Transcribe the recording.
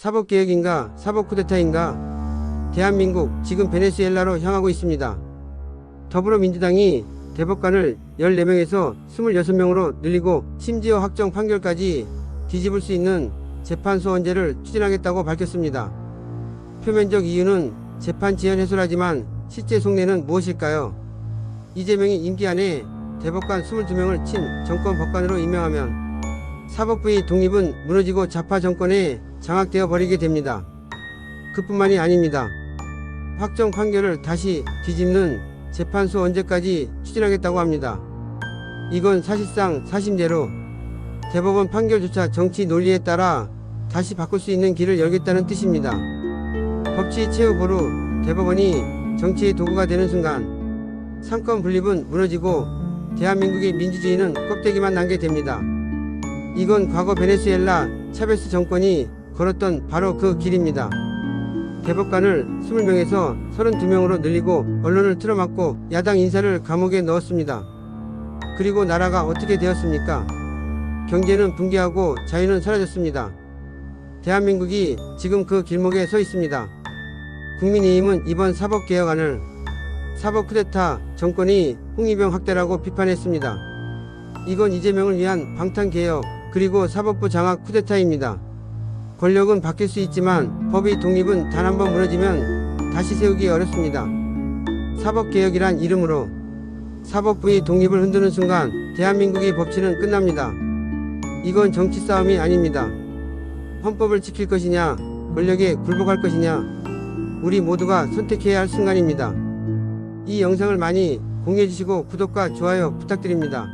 사법개혁인가 사법쿠데타인가 대한민국 지금 베네수엘라로 향하고 있습니다. 더불어민주당이 대법관을 14명에서 26명으로 늘리고 심지어 확정 판결까지 뒤집을 수 있는 재판소 언제를 추진하겠다고 밝혔습니다. 표면적 이유는 재판 지연 해소라지만 실제 속내는 무엇일까요? 이재명이 임기 안에 대법관 22명을 친 정권 법관으로 임명하면 사법부의 독립은 무너지고 좌파 정권에 장악되어 버리게 됩니다. 그뿐만이 아닙니다. 확정 판결을 다시 뒤집는 재판소 언제까지 추진하겠다고 합니다. 이건 사실상 사심대로 대법원 판결조차 정치 논리에 따라 다시 바꿀 수 있는 길을 열겠다는 뜻입니다. 법치 보루 대법원이 정치의 도구가 되는 순간 상권 분립은 무너지고 대한민국의 민주주의는 껍데기만 남게 됩니다. 이건 과거 베네수엘라 차베스 정권이 걸었던 바로 그 길입니다. 대법관을 20명에서 32명으로 늘리고 언론을 틀어막고 야당 인사를 감옥에 넣었습니다. 그리고 나라가 어떻게 되었습니까? 경제는 붕괴하고 자유는 사라졌습니다. 대한민국이 지금 그 길목에 서 있습니다. 국민의힘은 이번 사법개혁안을 사법 쿠데타 정권이 홍위병 학대라고 비판했습니다. 이건 이재명을 위한 방탄개혁 그리고 사법부 장악 쿠데타입니다. 권력은 바뀔 수 있지만 법의 독립은 단 한 번 무너지면 다시 세우기 어렵습니다. 사법개혁이란 이름으로 사법부의 독립을 흔드는 순간 대한민국의 법치는 끝납니다. 이건 정치 싸움이 아닙니다. 헌법을 지킬 것이냐, 권력에 굴복할 것이냐, 우리 모두가 선택해야 할 순간입니다. 이 영상을 많이 공유해 주시고 구독과 좋아요 부탁드립니다.